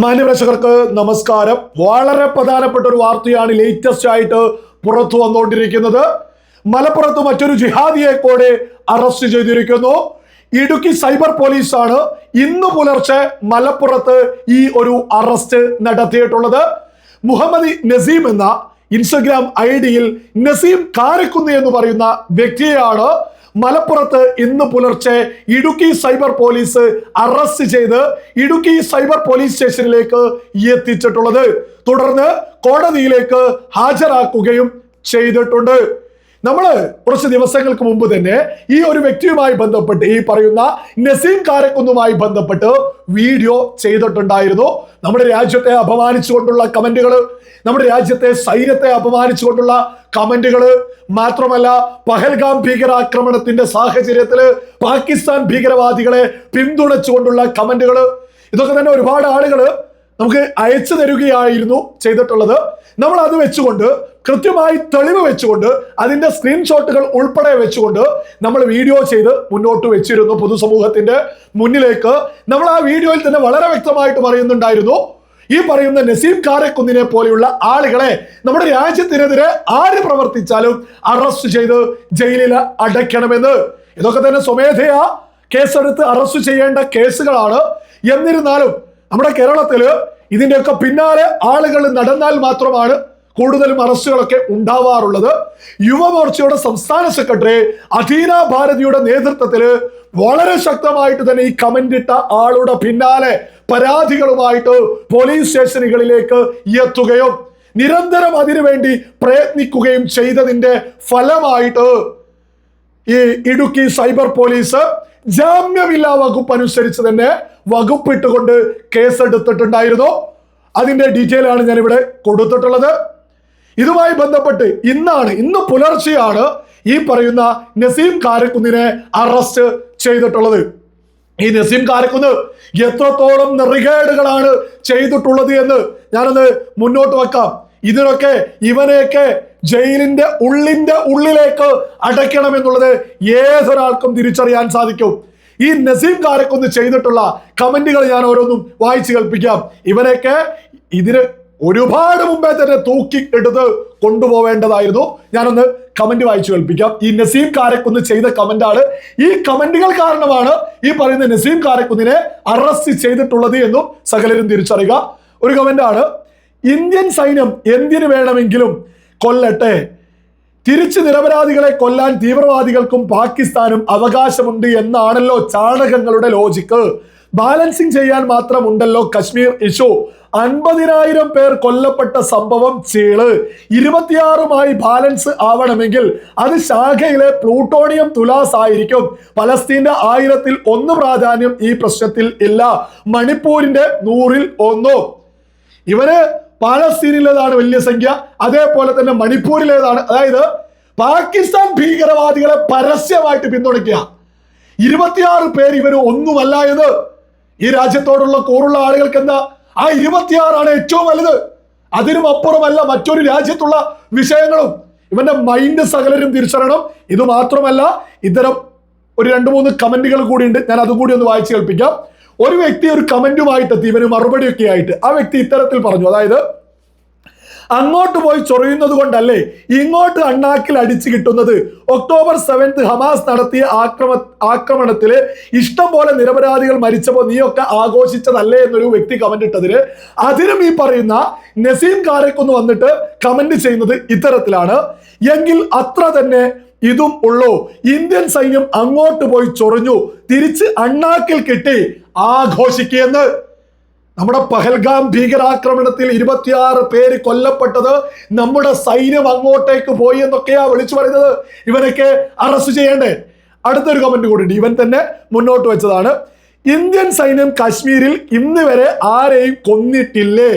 മാന്യപ്രേക്ഷകർക്ക് നമസ്കാരം. വളരെ പ്രധാനപ്പെട്ട ഒരു വാർത്തയാണ് ലേറ്റസ്റ്റ് ആയിട്ട് പുറത്തു വന്നുകൊണ്ടിരിക്കുന്നത്. മലപ്പുറത്ത് മറ്റൊരു ജിഹാദിയെ കൂടെ അറസ്റ്റ് ചെയ്തിരിക്കുന്നു. ഇടുക്കി സൈബർ പോലീസാണ് ഇന്ന് പുലർച്ചെ മലപ്പുറത്ത് ഈ ഒരു അറസ്റ്റ് നടത്തിയിട്ടുള്ളത്. മുഹമ്മദ് നസീം എന്ന ഇൻസ്റ്റഗ്രാം ഐ ഡിയിൽ നസീം കാരക്കുന്ന് എന്ന് പറയുന്ന വ്യക്തിയെയാണ് മലപ്പുറത്ത് ഇന്ന് പുലർച്ചെ ഇടുക്കി സൈബർ പോലീസ് അറസ്റ്റ് ചെയ്ത് ഇടുക്കി സൈബർ പോലീസ് സ്റ്റേഷനിലേക്ക് എത്തിച്ചിട്ടുള്ളത്. തുടർന്ന് കോടതിയിലേക്ക് ഹാജരാക്കുകയും ചെയ്തിട്ടുണ്ട്. നമ്മൾ കുറച്ച് ദിവസങ്ങൾക്ക് മുമ്പ് തന്നെ ഈ ഒരു വ്യക്തിയുമായി ബന്ധപ്പെട്ട് ഈ പറയുന്ന നസീം കാരക്കുന്നുമായി ബന്ധപ്പെട്ട് വീഡിയോ ചെയ്തിട്ടുണ്ടായിരുന്നു. നമ്മുടെ രാജ്യത്തെ അപമാനിച്ചുകൊണ്ടുള്ള കമന്റുകൾ നമ്മുടെ രാജ്യത്തെ സൈന്യത്തെ അപമാനിച്ചുകൊണ്ടുള്ള കമന്റുകൾ മാത്രമല്ല പഹൽഗാം ഭീകരാക്രമണത്തിന്റെ സാഹചര്യത്തിൽ പാകിസ്ഥാൻ ഭീകരവാദികളെ പിന്തുണച്ചുകൊണ്ടുള്ള കമന്റുകൾ ഇതൊക്കെ തന്നെ ഒരുപാട് ആളുകൾ നമുക്ക് അയച്ചു തരികയായിരുന്നു ചെയ്തിട്ടുള്ളത്. നമ്മൾ അത് വെച്ചുകൊണ്ട് കൃത്യമായി തെളിവ് വെച്ചുകൊണ്ട് അതിന്റെ സ്ക്രീൻഷോട്ടുകൾ ഉൾപ്പെടെ വെച്ചുകൊണ്ട് നമ്മൾ വീഡിയോ ചെയ്ത് മുന്നോട്ട് വെച്ചിരുന്നു പൊതുസമൂഹത്തിന്റെ മുന്നിലേക്ക്. നമ്മൾ ആ വീഡിയോയിൽ തന്നെ വളരെ വ്യക്തമായിട്ട് പറയുന്നുണ്ടായിരുന്നു. ഈ പറയുന്ന നസീം കാരക്കുന്നിനെ പോലെയുള്ള ആളുകളെ നമ്മുടെ രാജ്യത്തിനെതിരെ ആര് പ്രവർത്തിച്ചാലും അറസ്റ്റ് ചെയ്ത് ജയിലിൽ അടയ്ക്കണമെന്ന്. ഇതൊക്കെ തന്നെ സ്വമേധയാ കേസെടുത്ത് അറസ്റ്റ് ചെയ്യേണ്ട കേസുകളാണ്. എന്നിരുന്നാലും നമ്മുടെ കേരളത്തിൽ ഇതിന്റെയൊക്കെ പിന്നാലെ ആളുകൾ നടന്നാൽ മാത്രമാണ് കൂടുതലും അറസ്റ്റുകളൊക്കെ ഉണ്ടാവാറുള്ളത്. യുവമോർച്ചയുടെ സംസ്ഥാന സെക്രട്ടറി അധീന ഭാരതിയുടെ നേതൃത്വത്തിൽ വളരെ ശക്തമായിട്ട് തന്നെ ഈ കമന്റ് ഇട്ട ആളുടെ പിന്നാലെ പരാതികളുമായിട്ട് പോലീസ് സ്റ്റേഷനുകളിലേക്ക് എത്തുകയും നിരന്തരം അതിനുവേണ്ടി പ്രയത്നിക്കുകയും ചെയ്തതിന്റെ ഫലമായിട്ട് ഈ ഇടുക്കി സൈബർ പോലീസ് ജാമ്യമില്ലാ വകുപ്പ് അനുസരിച്ച് തന്നെ വകുപ്പിട്ടുകൊണ്ട് കേസെടുത്തിട്ടുണ്ടായിരുന്നു. അതിന്റെ ഡീറ്റെയിൽ ആണ് ഞാൻ ഇവിടെ കൊടുത്തിട്ടുള്ളത്. ഇതുമായി ബന്ധപ്പെട്ട് ഇന്നാണ് ഇന്ന് പുലർച്ചെയാണ് ഈ പറയുന്ന നസീം കാരക്കുന്നിനെ അറസ്റ്റ് ചെയ്തിട്ടുള്ളത്. ഈ നസീം കാരക്കുന്ന് എത്രത്തോളം നെറികേടുകളാണ് ചെയ്തിട്ടുള്ളത് എന്ന് ഞാനൊന്ന് മുന്നോട്ട് വെക്കാം. ഇതിനൊക്കെ ഇവനെയൊക്കെ ജയിലിന്റെ ഉള്ളിന്റെ ഉള്ളിലേക്ക് അടയ്ക്കണം എന്നുള്ളത് ഏതൊരാൾക്കും തിരിച്ചറിയാൻ സാധിക്കും. ഈ നസീം കാരക്കൊന്ന് ചെയ്തിട്ടുള്ള കമന്റുകൾ ഞാൻ ഓരോന്നും വായിച്ചു കേൾപ്പിക്കാം. ഇവരെയൊക്കെ ഇതിന് ഒരുപാട് മുമ്പേ തന്നെ തൂക്കി എടുത്ത് കൊണ്ടുപോവേണ്ടതായിരുന്നു. ഞാനൊന്ന് കമന്റ് വായിച്ചു കേൾപ്പിക്കാം. ഈ നസീം കാരക്കുന്ന് ചെയ്ത കമന്റാണ്. ഈ കമന്റുകൾ കാരണമാണ് ഈ പറയുന്ന നസീം കാരക്കുന്നിനെ അറസ്റ്റ് ചെയ്തിട്ടുള്ളത് എന്നും സകലരും തിരിച്ചറിയുക. ഒരു കമന്റാണ് ഇന്ത്യൻ സൈന്യം എന്തിനു വേണമെങ്കിലും കൊല്ലട്ടെ. തിരിച്ചു നിരപരാധികളെ കൊല്ലാൻ തീവ്രവാദികൾക്കും പാകിസ്ഥാനും അവകാശമുണ്ട് എന്നാണല്ലോ ചാണകങ്ങളുടെ ലോജിക്ക് ബാലൻസിങ് ചെയ്യാൻ മാത്രമുണ്ടല്ലോ കശ്മീർ ഇഷ്യൂ അൻപതിനായിരം പേർ കൊല്ലപ്പെട്ട സംഭവം ചീൾ. ഇരുപത്തിയാറുമായി ബാലൻസ് ആവണമെങ്കിൽ അത് ശാഖയിലെ പ്ലൂട്ടോണിയം തുലാസ് ആയിരിക്കും. പലസ്തീന്റെ ആയിരത്തിൽ ഒന്ന് പ്രാധാന്യം ഈ പ്രശ്നത്തിൽ ഇല്ല. മണിപ്പൂരിന്റെ നൂറിൽ ഒന്നോ. ഇവന് പാലസ്തീനിലേതാണ് വലിയ സംഖ്യ. അതേപോലെ തന്നെ മണിപ്പൂരിലേതാണ്. അതായത് പാകിസ്ഥാൻ ഭീകരവാദികളെ പരസ്യമായിട്ട് പിന്തുണയ്ക്കുക. ഇരുപത്തിയാറ് പേര് ഇവർ ഒന്നുമല്ല എന്ന് ഈ രാജ്യത്തോടുള്ള കൂറുള്ള ആളുകൾക്ക് എന്താ? ആ ഇരുപത്തിയാറാണ് ഏറ്റവും വലുത്. അതിനും അപ്പുറമല്ല മറ്റൊരു രാജ്യത്തുള്ള വിഷയങ്ങളും. ഇവന്റെ മൈൻഡ് സകലരും തിരിച്ചറിയണം. ഇത് മാത്രമല്ല ഇത്തരം ഒരു രണ്ട് മൂന്ന് കമന്റുകൾ കൂടി ഉണ്ട്. ഞാൻ അതുകൂടി ഒന്ന് വായിച്ചു കേൾപ്പിക്കാം. ഒരു വ്യക്തി ഒരു കമന്റുമായിട്ട് എത്തി ഇവന് മറുപടിയൊക്കെ ആയിട്ട് ആ വ്യക്തി ഇത്തരത്തിൽ പറഞ്ഞു. അതായത് അങ്ങോട്ട് പോയി ചൊറിയുന്നത് കൊണ്ടല്ലേ ഇങ്ങോട്ട് അണ്ണാക്കിൽ അടിച്ചു കിട്ടുന്നത്? ഒക്ടോബർ സെവൻത് ഹമാസ് നടത്തിയ ആക്രമ ആക്രമണത്തിൽ ഇഷ്ടം പോലെ നിരപരാധികൾ മരിച്ചപ്പോൾ നീയൊക്കെ ആഘോഷിച്ചതല്ലേ എന്നൊരു വ്യക്തി കമന്റ് ഇട്ടതിൽ. അതിനും ഈ പറയുന്ന നസീം കാരക്കൊന്ന് വന്നിട്ട് കമന്റ് ചെയ്യുന്നത് ഇത്തരത്തിലാണ്. എങ്കിൽ അത്ര തന്നെ ഇതും ഉള്ളൂ. ഇന്ത്യൻ സൈന്യം അങ്ങോട്ട് പോയി ചൊറിഞ്ഞു. തിരിച്ച് അണ്ണാക്കിൽ കിട്ടി. ആഘോഷിക്കുകയെന്ന് നമ്മുടെ പഹൽഗാം ഭീകരാക്രമണത്തിൽ ഇരുപത്തിയാറ് പേര് കൊല്ലപ്പെട്ടത് നമ്മുടെ സൈന്യം അങ്ങോട്ടേക്ക് പോയി എന്നൊക്കെയാ വിളിച്ചു പറയുന്നത്. ഇവനൊക്കെ അറസ്റ്റ് ചെയ്യണ്ടേ? അടുത്തൊരു കമന്റ് കൂടി ഇവൻ തന്നെ മുന്നോട്ട് വെച്ചതാണ്. ഇന്ത്യൻ സൈന്യം കാശ്മീരിൽ ഇന്ന് വരെ ആരെയും കൊന്നിട്ടില്ലേ?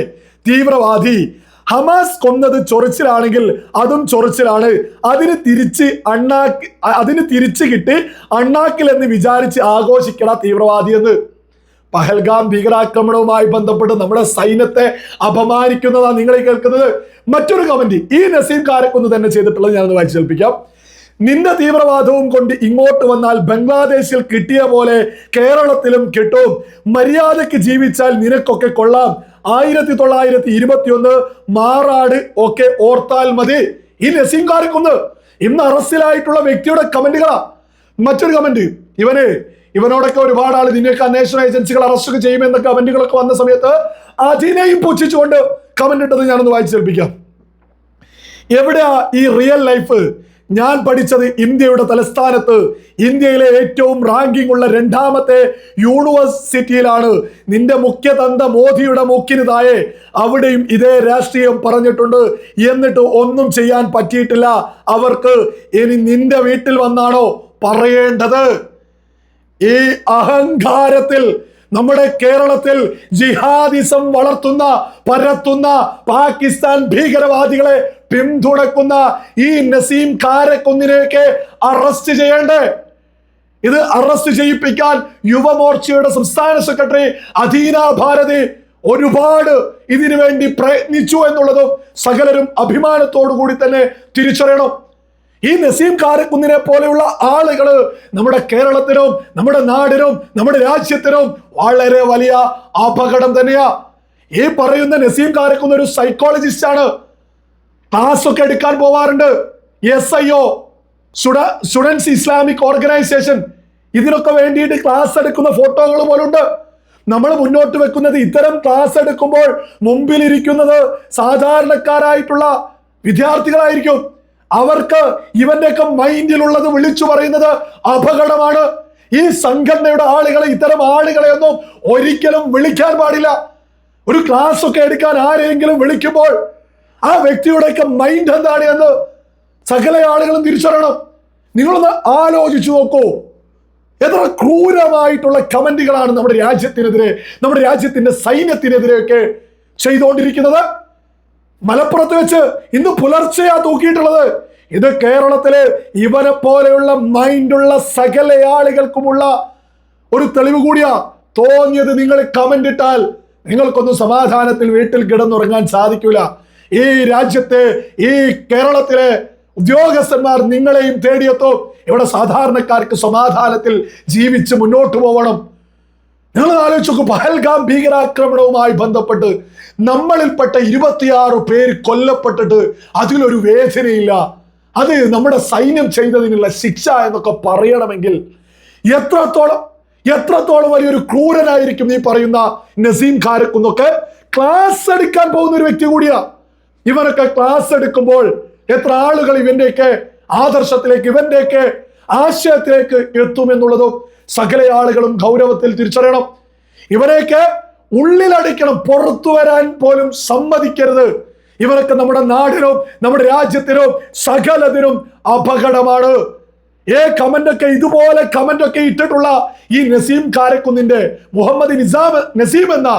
തീവ്രവാദി. ഹമാസ് കൊന്നത് ചൊറിച്ചിലാണെങ്കിൽ അതും ചൊറിച്ചിലാണ്. അതിന് തിരിച്ച് അണ്ണാക്കി അതിന് തിരിച്ച് കിട്ടി അണ്ണാക്കിൽ എന്ന് വിചാരിച്ച് ആഘോഷിക്കണ തീവ്രവാദി എന്ന്. പഹൽഗാം ഭീകരാക്രമണവുമായി ബന്ധപ്പെട്ട് നമ്മുടെ സൈന്യത്തെ അപമാനിക്കുന്നതാണ് നിങ്ങളെ കേൾക്കുന്നത്. മറ്റൊരു കമന്റ് ഈ നസീം കാരക്കൊന്ന് തന്നെ ചെയ്തിട്ടുള്ളത് വായിച്ചു കേൾപ്പിക്കാം. നിന്റെ തീവ്രവാദവും കൊണ്ട് ഇങ്ങോട്ട് വന്നാൽ ബംഗ്ലാദേശിൽ കിട്ടിയ പോലെ കേരളത്തിലും കിട്ടും. മര്യാദയ്ക്ക് ജീവിച്ചാൽ നിനക്കൊക്കെ കൊള്ളാം. ആയിരത്തി തൊള്ളായിരത്തി ഇരുപത്തിയൊന്ന് മാറാട് ഒക്കെ ഓർത്താൽ മതി. ഈ നസീം കാരക്കൊന്ന് ഇന്ന് അറസ്റ്റിലായിട്ടുള്ള വ്യക്തിയുടെ കമന്റുകളാ മറ്റൊരു കമന്റ് ഇവന് ഇവനോടൊക്കെ ഒരുപാട് ആൾ നിന്നെയൊക്കെ അന്വേഷണ ഏജൻസികൾ അറസ്റ്റ് ചെയ്യുമെന്ന കമന്റുകളൊക്കെ വന്ന സമയത്ത് അതിനെയും പുച്ഛിച്ചുകൊണ്ട് കമന്റ് ഇട്ടത് ഞാനൊന്ന് വായിച്ചു കേൾപ്പിക്കാം. എവിടെയാ ഈ റിയൽ ലൈഫ് ഞാൻ പഠിച്ചത് ഇന്ത്യയുടെ തലസ്ഥാനത്ത്. ഇന്ത്യയിലെ ഏറ്റവും റാങ്കിംഗ് ഉള്ള രണ്ടാമത്തെ യൂണിവേഴ്സിറ്റിയിലാണ് നിന്റെ മുഖ്യതന്ത മോദിയുടെ മൂക്കിന് താഴെ അവിടെയും ഇതേ രാഷ്ട്രീയം പറഞ്ഞിട്ടുണ്ട്. എന്നിട്ട് ഒന്നും ചെയ്യാൻ പറ്റിയിട്ടില്ല. അവർക്ക് ഇനി നിന്റെ വീട്ടിൽ വന്നാണോ പറയേണ്ടത്? ഈ അഹങ്കാരത്തിൽ നമ്മുടെ കേരളത്തിൽ ജിഹാദിസം വളർത്തുന്ന പരത്തുന്ന പാകിസ്ഥാൻ ഭീകരവാദികളെ പിന്തുണക്കുന്ന ഈ നസീം കാരക്കുന്നിനെയൊക്കെ അറസ്റ്റ് ചെയ്യേണ്ടേ? ഇത് അറസ്റ്റ് ചെയ്യിപ്പിക്കാൻ യുവമോർച്ചയുടെ സംസ്ഥാന സെക്രട്ടറി അധീന ഭാരതി ഒരുപാട് ഇതിനു വേണ്ടി പ്രയത്നിച്ചു എന്നുള്ളതും സകലരും അഭിമാനത്തോടു കൂടി തന്നെ തിരിച്ചറിയണം. ഈ നസീം കാരക്കുന്നിനെ പോലെയുള്ള ആളുകൾ നമ്മുടെ കേരളത്തിനും നമ്മുടെ നാടിനും നമ്മുടെ രാജ്യത്തിനും വളരെ വലിയ അപകടം തന്നെയാ. ഈ പറയുന്ന നസീം കാരക്കുന്ന ഒരു സൈക്കോളജിസ്റ്റ് ആണ്. ക്ലാസ് ഒക്കെ എടുക്കാൻ പോവാറുണ്ട്. S I O students Islamic organisation ഇതിനൊക്കെ വേണ്ടിയിട്ട് ക്ലാസ് എടുക്കുന്ന ഫോട്ടോകൾ പോലുണ്ട്. നമ്മൾ മുന്നോട്ട് വെക്കുന്നത് ഇത്തരം ക്ലാസ് എടുക്കുമ്പോൾ മുമ്പിലിരിക്കുന്നത് സാധാരണക്കാരായിട്ടുള്ള വിദ്യാർത്ഥികളായിരിക്കും. അവർക്ക് ഇവന്റെയൊക്കെ മൈൻഡിലുള്ളത് വിളിച്ചു പറയുന്നത് അപകടമാണ്. ഈ സംഘടനയുടെ ആളുകളെ ഇത്തരം ആളുകളെ ഒന്നും ഒരിക്കലും വിളിക്കാൻ പാടില്ല. ഒരു ക്ലാസ് ഒക്കെ എടുക്കാൻ ആരെങ്കിലും വിളിക്കുമ്പോൾ ആ വ്യക്തിയുടെയൊക്കെ മൈൻഡ് എന്താണ് എന്ന് സകല ആളുകളും തിരിച്ചറിയണം. നിങ്ങളൊന്ന് ആലോചിച്ചു നോക്കൂ. എത്ര ക്രൂരമായിട്ടുള്ള കമന്റുകളാണ് നമ്മുടെ രാജ്യത്തിനെതിരെ നമ്മുടെ രാജ്യത്തിന്റെ സൈന്യത്തിനെതിരെയൊക്കെ ചെയ്തുകൊണ്ടിരിക്കുന്നത്. മലപ്പുറത്ത് വെച്ച് ഇന്ന് പുലർച്ചെയാ തൂക്കിയിട്ടുള്ളത്. ഇത് കേരളത്തിലെ ഇവരെ പോലെയുള്ള മൈൻഡുള്ള സകല ആളുകൾക്കുമുള്ള ഒരു തെളിവ് കൂടിയാ. തോന്നിയത് നിങ്ങൾ കമന്റ് ഇട്ടാൽ നിങ്ങൾക്കൊന്നും സമാധാനത്തിൽ വീട്ടിൽ കിടന്നുറങ്ങാൻ സാധിക്കൂല. ഈ രാജ്യത്തെ ഈ കേരളത്തിലെ ഉദ്യോഗസ്ഥന്മാർ നിങ്ങളെയും തേടിയെത്തും. ഇവിടെ സാധാരണക്കാർക്ക് സമാധാനത്തിൽ ജീവിച്ച് മുന്നോട്ട് പോകണം നിങ്ങൾ ആലോചിച്ച് പഹൽഗാം ഭീകരാക്രമണവുമായി ബന്ധപ്പെട്ട് നമ്മളിൽപ്പെട്ട ഇരുപത്തിയാറ് പേര് കൊല്ലപ്പെട്ടിട്ട് അതിലൊരു വേദനയില്ല. അത് നമ്മുടെ സൈന്യം ചെയ്തതിനുള്ള ശിക്ഷ എന്നൊക്കെ പറയണമെങ്കിൽ എത്രത്തോളം എത്രത്തോളം വലിയൊരു ക്രൂരനായിരിക്കും ഈ പറയുന്ന നസീം ഖാരക്കുന്നൊക്കെ ക്ലാസ് എടുക്കാൻ പോകുന്ന ഒരു വ്യക്തി കൂടിയാ. ഇവനൊക്കെ ക്ലാസ് എടുക്കുമ്പോൾ എത്ര ആളുകൾ ഇവന്റെയൊക്കെ ആദർശത്തിലേക്ക് ഇവന്റെയൊക്കെ ആശയത്തിലേക്ക് എത്തുമെന്നുള്ളതും സകല ആളുകളും ഗൗരവത്തിൽ തിരിച്ചറിയണം. ഇവരെയൊക്കെ ഉള്ളിലടിക്കണം പുറത്തു വരാൻ പോലും സമ്മതിക്കരുത്. ഇവരൊക്കെ നമ്മുടെ നാടിനും നമ്മുടെ രാജ്യത്തിനും സകലതിനും അപകടമാണ്. ഏ കമന്റൊക്കെ ഇതുപോലെ കമന്റൊക്കെ ഇട്ടിട്ടുള്ള ഈ നസീം കാരക്കുന്നിന്റെ മുഹമ്മദ് നിസാം നസീം എന്ന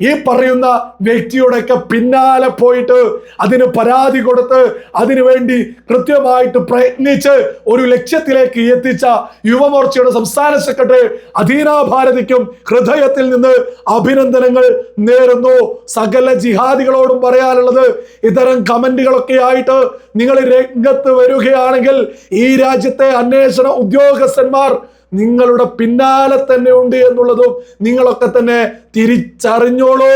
ഈ പറയുന്ന വ്യക്തിയോടൊക്കെ പിന്നാലെ പോയിട്ട് അതിന് പരാതി കൊടുത്ത് അതിനുവേണ്ടി കൃത്യമായിട്ട് പ്രയത്നിച്ച് ഒരു ലക്ഷ്യത്തിലേക്ക് എത്തിച്ച യുവമോർച്ചയുടെ സംസ്ഥാന സെക്രട്ടറി അധീന ഭാരതിക്കും ഹൃദയത്തിൽ നിന്ന് അഭിനന്ദനങ്ങൾ നേരുന്നു. സകല ജിഹാദികളോടും പറയാനുള്ളത് ഇത്തരം കമന്റുകളൊക്കെ ആയിട്ട് നിങ്ങൾ രംഗത്ത് വരികയാണെങ്കിൽ ഈ രാജ്യത്തെ അന്വേഷണ ഉദ്യോഗസ്ഥന്മാർ നിങ്ങളുടെ പിന്നാലെ തന്നെ ഉണ്ട് എന്നുള്ളതും നിങ്ങളൊക്കെ തന്നെ തിരിച്ചറിഞ്ഞോളൂ.